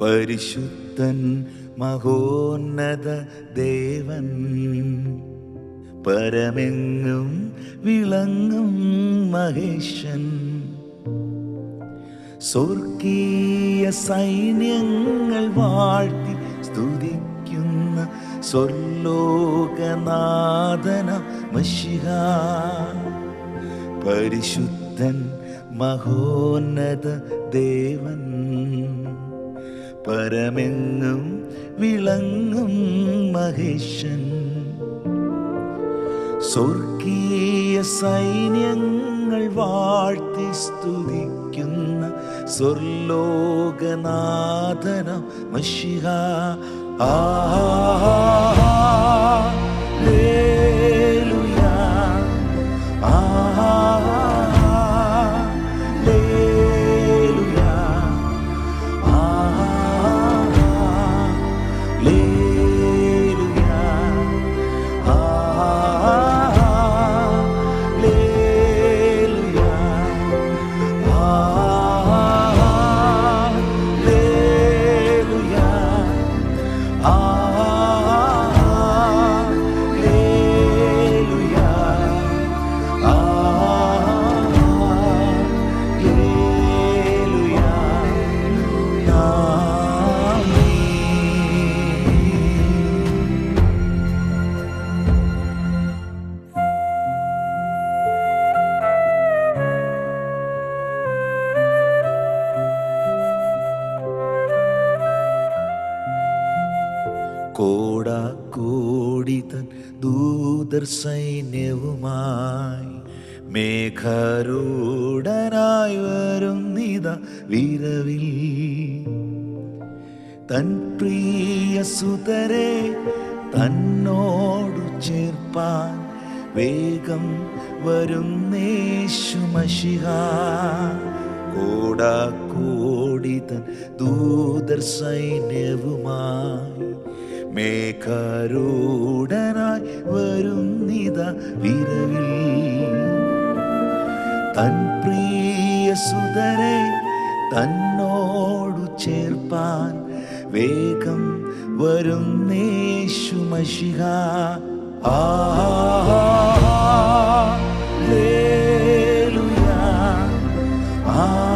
പരിശുദ്ധൻ മഹോന്നത ദേവൻ. പരമെങ്ങും വിളങ്ങും മഹേശൻ. സ്വർഗീയ സൈന്യങ്ങൾ വാഴ്ത്തി സ്തുതിക്കുന്ന സ്വർലോകനാഥന മഷിഹ പരിശുദ്ധൻ മഹോന്നത ദേവൻ. പരമെങ്ങും വിളങ്ങും മഹേഷൻ സ്വർഗീയ സൈന്യങ്ങൾ വാഴ്ത്തി സ്തുതിക്കുന്ന സ്വർലോകനാഥനം മഷിഹ. ആലേലുയാ കോടാക്കോടി തൻ ദൂതർ സൈന്യവുമായി മേഘരൂഢനായി വരുന്നിത വിരവിൽ. തൻ പ്രിയ സുതരെ തന്നോടു ചേർപ്പാൻ വേഗം വരുന്നേശുമഷിഹ കോടാക്കോടി തൻ ദൂതർ സൈന്യവുമായി മേഘരൂഢനായി വരുന്നിത വിരവിൽ. തൻ പ്രിയ സുതരെ തന്നോടു ചേർപ്പാൻ വേഗം വരുന്നേശുമഷിഹ ലേലുയാ ആലേലുയാ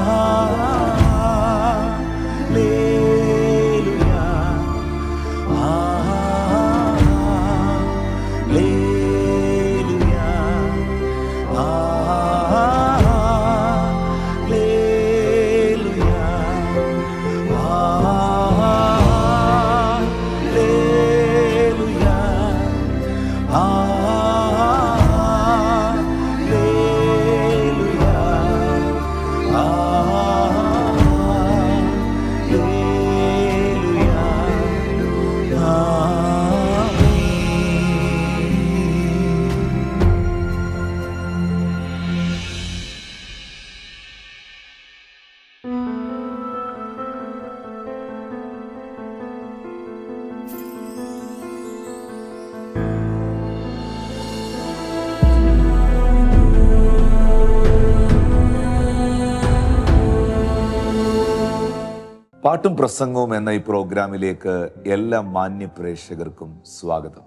പാട്ടും പ്രസംഗവും എന്ന ഈ പ്രോഗ്രാമിലേക്ക് എല്ലാ മാന്യ പ്രേക്ഷകർക്കും സ്വാഗതം.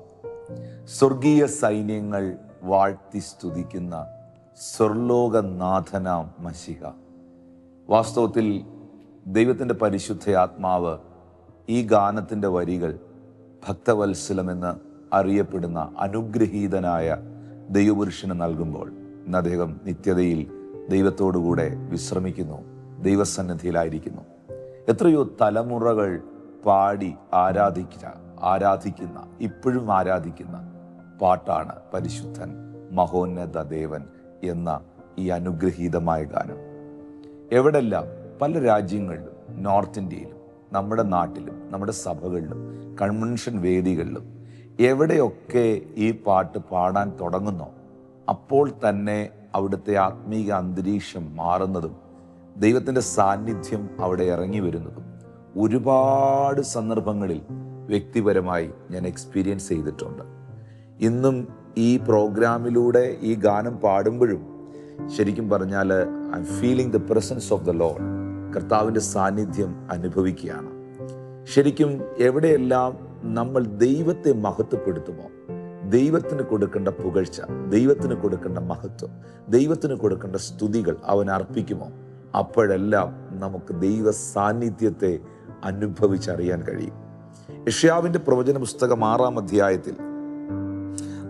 സ്വർഗീയ സൈന്യങ്ങൾ വാഴ്ത്തി സ്തുതിക്കുന്ന സ്വർലോകനാഥന മഷിക വാസ്തവത്തിൽ ദൈവത്തിന്റെ പരിശുദ്ധ ആത്മാവ് ഈ ഗാനത്തിന്റെ വരികൾ ഭക്തവത്സലമെന്ന് അറിയപ്പെടുന്ന അനുഗ്രഹീതനായ ദൈവപുരുഷന് നൽകുമ്പോൾ ഇന്ന് അദ്ദേഹം നിത്യതയിൽ ദൈവത്തോടുകൂടെ വിശ്രമിക്കുന്നു ദൈവസന്നിധിയിലായിരിക്കുന്നു. എത്രയോ തലമുറകൾ പാടി ആരാധിക്കുക ആരാധിക്കുന്ന ഇപ്പോഴും ആരാധിക്കുന്ന പാട്ടാണ് പരിശുദ്ധൻ മഹോന്നത ദേവൻ എന്ന ഈ അനുഗ്രഹീതമായ ഗാനം. എവിടെല്ലാം പല രാജ്യങ്ങളിലും നോർത്ത് ഇന്ത്യയിലും നമ്മുടെ നാട്ടിലും നമ്മുടെ സഭകളിലും കൺവെൻഷൻ വേദികളിലും എവിടെയൊക്കെ ഈ പാട്ട് പാടാൻ തുടങ്ങുന്നോ അപ്പോൾ തന്നെ അവിടുത്തെ ആത്മീക അന്തരീക്ഷം മാറുന്നതും ദൈവത്തിന്റെ സാന്നിധ്യം അവിടെ ഇറങ്ങി വരുന്നതും. ഒരുപാട് സന്ദർഭങ്ങളിൽ വ്യക്തിപരമായി ഞാൻ എക്സ്പീരിയൻസ് ചെയ്തിട്ടുണ്ട്. ഇന്നും ഈ പ്രോഗ്രാമിലൂടെ ഈ ഗാനം പാടുമ്പോഴും ശരിക്കും പറഞ്ഞാൽ I feeling the presence of the lord കർത്താവിന്റെ സാന്നിധ്യം അനുഭവിക്കുകയാണ്. ശരിക്കും എവിടെയെല്ലാം നമ്മൾ ദൈവത്തെ മഹത്വപ്പെടുത്തുമോ ദൈവത്തിന് കൊടുക്കേണ്ട പുകഴ്ച ദൈവത്തിന് കൊടുക്കേണ്ട മഹത്വം ദൈവത്തിന് കൊടുക്കേണ്ട സ്തുതികൾ അവൻ അർപ്പിക്കുമോ അപ്പോഴെല്ലാം നമുക്ക് ദൈവ സാന്നിധ്യത്തെ അനുഭവിച്ചറിയാൻ കഴിയും. യഷ്യാവിന്റെ പ്രവചന പുസ്തകം ആറാം അധ്യായത്തിൽ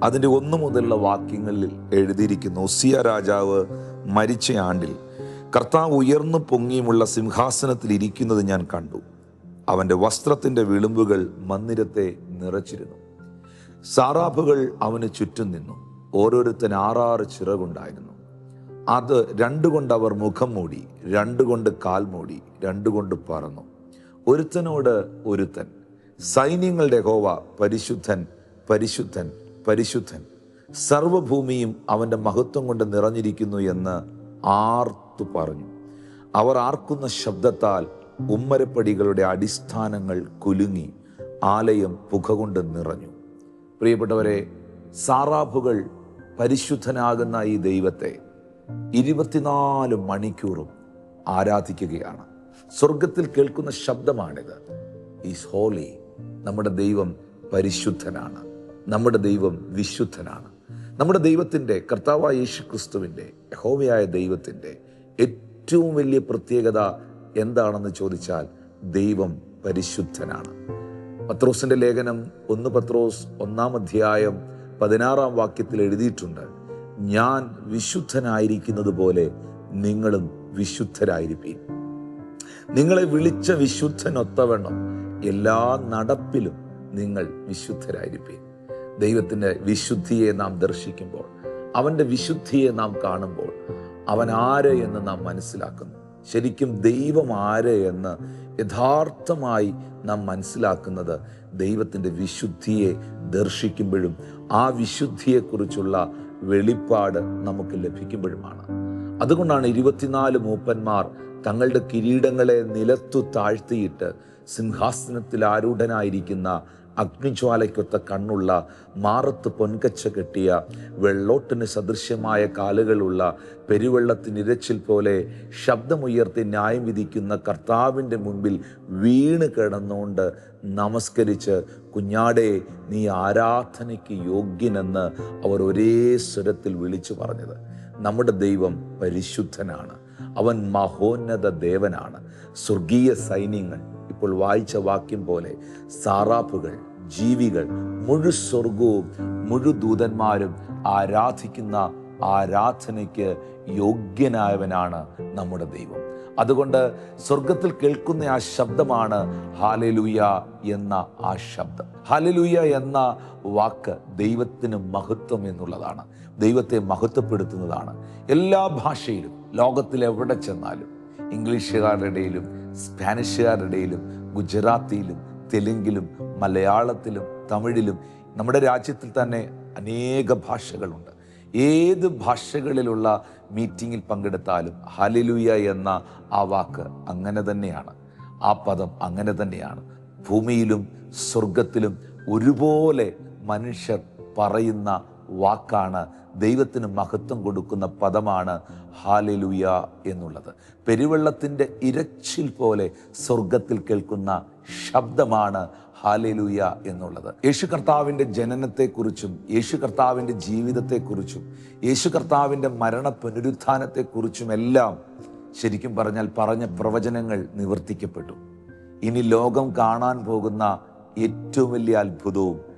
അതിന്റെ ഒന്നു മുതലുള്ള വാക്യങ്ങളിൽ എഴുതിയിരിക്കുന്നു ഒസിയ രാജാവ് മരിച്ച ആണ്ടിൽ കർത്താവ് ഉയർന്നു പൊങ്ങിയുമുള്ള സിംഹാസനത്തിൽ ഇരിക്കുന്നത് ഞാൻ കണ്ടു. അവന്റെ വസ്ത്രത്തിന്റെ വിളിമ്പുകൾ മന്ദിരത്തെ നിറച്ചിരുന്നു. സാറാഫുകൾ അവന് ചുറ്റും നിന്നു. ഓരോരുത്തൻ ആറാറ് ചിറകുണ്ടായിരുന്നു. അത് രണ്ടുകൊണ്ട് അവർ മുഖം മൂടി രണ്ടുകൊണ്ട് കാൽ മൂടി രണ്ടുകൊണ്ട് പറന്നു. ഒരുത്തനോട് ഒരുത്തൻ സൈന്യങ്ങളുടെ ഹോവ പരിശുദ്ധൻ പരിശുദ്ധൻ പരിശുദ്ധൻ. സർവഭൂമിയും അവന്റെ മഹത്വം കൊണ്ട് നിറഞ്ഞിരിക്കുന്നു എന്ന് ആർത്തു പറഞ്ഞു. അവർ ആർക്കുന്ന ശബ്ദത്താൽ ഉമ്മരപ്പടികളുടെ അടിസ്ഥാനങ്ങൾ കുലുങ്ങി ആലയം പുക കൊണ്ട് നിറഞ്ഞു. പ്രിയപ്പെട്ടവരെ സാറാഫുകൾ പരിശുദ്ധനാകുന്ന ഈ ദൈവത്തെ ഇരുപത്തിനാല് മണിക്കൂറും ആരാധിക്കുകയാണ്. സ്വർഗത്തിൽ കേൾക്കുന്ന ശബ്ദമാണിത്. ഈസ് ഹോളി നമ്മുടെ ദൈവം പരിശുദ്ധനാണ്. നമ്മുടെ ദൈവം വിശുദ്ധനാണ്. നമ്മുടെ ദൈവത്തിന്റെ കർത്താവായ യേശു ക്രിസ്തുവിന്റെ ഹോമയായ ദൈവത്തിന്റെ ഏറ്റവും വലിയ പ്രത്യേകത എന്താണെന്ന് ചോദിച്ചാൽ ദൈവം പരിശുദ്ധനാണ്. പത്രോസിന്റെ ലേഖനം ഒന്ന് പത്രോസ് ഒന്നാം അധ്യായം പതിനാറാം വാക്യത്തിൽ എഴുതിയിട്ടുണ്ട്. ഞാൻ വിശുദ്ധനായിരിക്കുന്നത് പോലെ നിങ്ങളും വിശുദ്ധരായിരിക്കും നിങ്ങളെ വിളിച്ച വിശുദ്ധനൊത്തവണ്ണം എല്ലാ നടപ്പിലും നിങ്ങൾ വിശുദ്ധരായിരിക്കും ദൈവത്തിന്റെ വിശുദ്ധിയെ നാം ദർശിക്കുമ്പോൾ അവന്റെ വിശുദ്ധിയെ നാം കാണുമ്പോൾ അവൻ ആര് എന്ന് നാം മനസ്സിലാക്കുന്നു. ശരിക്കും ദൈവം ആര് എന്ന് യഥാർത്ഥമായി നാം മനസ്സിലാക്കുന്നത് ദൈവത്തിന്റെ വിശുദ്ധിയെ ദർശിക്കുമ്പോഴും ആ വിശുദ്ധിയെക്കുറിച്ചുള്ള വെളിപ്പാട് നമുക്ക് ലഭിക്കുമ്പോഴുമാണ്. അതുകൊണ്ടാണ് ഇരുപത്തിനാല് മൂപ്പന്മാർ തങ്ങളുടെ കിരീടങ്ങളെ നിലത്തു താഴ്ത്തിയിട്ട് സിംഹാസനത്തിൽ ആരൂഢനായിരിക്കുന്ന അഗ്നിജ്വാലയ്ക്കൊത്ത കണ്ണുള്ള മാറത്ത് പൊൻകച്ച കെട്ടിയ വെള്ളോട്ടിന് സദൃശ്യമായ കാലുകളുള്ള പെരുവെള്ളത്തിനിരച്ചിൽ പോലെ ശബ്ദമുയർത്തി ന്യായം വിധിക്കുന്ന കർത്താവിന്റെ മുമ്പിൽ വീണ് കിടന്നുകൊണ്ട് നമസ്കരിച്ച് കുഞ്ഞാടെ നീ ആരാധനയ്ക്ക് യോഗ്യനെന്ന് അവർ ഒരേ സ്വരത്തിൽ വിളിച്ചു പറഞ്ഞത്. നമ്മുടെ ദൈവം പരിശുദ്ധനാണ്. അവൻ മഹോന്നത ദേവനാണ്. സ്വർഗീയ സൈന്യങ്ങൾ ഇപ്പോൾ വായിച്ച വാക്യം പോലെ സാറാപ്പുകൾ ജീവികൾ മുഴു സ്വർഗവും മുഴു ദൂതന്മാരും ആരാധിക്കുന്ന ആരാധനയ്ക്ക് യോഗ്യനായവനാണ് നമ്മുടെ ദൈവം. അതുകൊണ്ട് സ്വർഗത്തിൽ കേൾക്കുന്ന ആ ശബ്ദമാണ് ഹാലലൂയ എന്ന ആ ശബ്ദം. ഹാലലൂയ എന്ന വാക്ക് ദൈവത്തിന് മഹത്വം എന്നുള്ളതാണ്. ദൈവത്തെ മഹത്വപ്പെടുത്തുന്നതാണ്. എല്ലാ ഭാഷയിലും ലോകത്തിൽ എവിടെ ചെന്നാലും ഇംഗ്ലീഷുകാരുടെ ഇടയിലും സ്പാനിഷുകാരുടെ ഇടയിലും ഗുജറാത്തിയിലും തെലുങ്കിലും മലയാളത്തിലും തമിഴിലും നമ്മുടെ രാജ്യത്തിൽ തന്നെ അനേക ഭാഷകളുണ്ട്. ഏത് ഭാഷകളിലുള്ള മീറ്റിങ്ങിൽ പങ്കെടുത്താലും ഹലിലുയ എന്ന ആ വാക്ക് അങ്ങനെ തന്നെയാണ്. ആ പദം അങ്ങനെ തന്നെയാണ്. ഭൂമിയിലും സ്വർഗത്തിലും ഒരുപോലെ മനുഷ്യർ പറയുന്ന വാക്കാണ്. ദൈവത്തിന് മഹത്വം കൊടുക്കുന്ന പദമാണ് ഹാലലുയ എന്നുള്ളത്. പെരുവെള്ളത്തിന്റെ ഇരച്ചിൽ പോലെ സ്വർഗത്തിൽ കേൾക്കുന്ന ശബ്ദമാണ് ഹാലലുയ എന്നുള്ളത്. യേശു കർത്താവിന്റെ ജനനത്തെക്കുറിച്ചും യേശു കർത്താവിന്റെ ജീവിതത്തെക്കുറിച്ചും യേശു കർത്താവിന്റെ മരണ പുനരുത്ഥാനത്തെക്കുറിച്ചും എല്ലാം ശരിക്കും പറഞ്ഞാൽ പറഞ്ഞ പ്രവചനങ്ങൾ നിവർത്തിക്കപ്പെട്ടു. ഇനി ലോകം കാണാൻ പോകുന്ന ഏറ്റവും വലിയ അത്ഭുതവും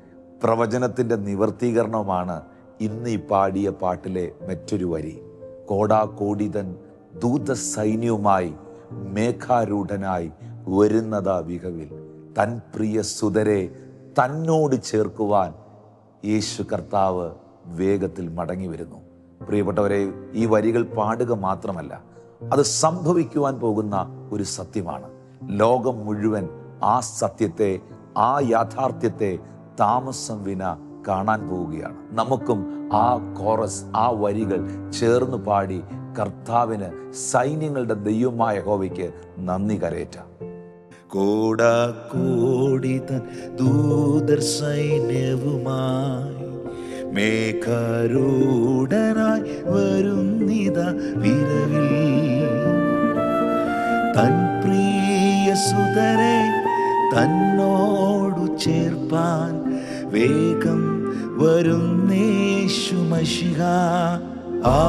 പ്രവചനത്തിന്റെ നിവർത്തീകരണമാണ് ഇന്ന് ഈ പാടിയ പാട്ടിലെ മറ്റൊരു വരി. കോടാകോടിതൻ ദൂത സൈന്യവുമായി മേഘാരൂഢനായി വരുന്നതാ വികവിൽ തൻ പ്രിയ സുതരെ തന്നോട് ചേർക്കുവാൻ യേശു കർത്താവ് വേഗത്തിൽ മടങ്ങി വരുന്നു പ്രിയപ്പെട്ടവരെ ഈ വരികൾ പാടുക മാത്രമല്ല അത് സംഭവിക്കുവാൻ പോകുന്ന ഒരു സത്യമാണ്. ലോകം മുഴുവൻ ആ സത്യത്തെ ആ യാഥാർത്ഥ്യത്തെ താമസം വിന കാണാൻ പോവുകയാണ്. നമുക്കും ആ കോറസ് ആ വരികൾ ചേർന്ന് പാടി കർത്താവിന് സൈന്യങ്ങളുടെ ദൈവമായ ഹോവയ്ക്ക് നന്ദി കരയേറ്റാം. കോടാക്കോടി തൻ ദൂതർ സൈന്യവുമായി മേഘാരൂഢനായി വരുന്നിത വിരവിൽ. തൻ പ്രിയ സുതരെ തന്നോടു ചേർപ്പാൻ വേഗം വരുന്നേശു മഷിഹ. ആ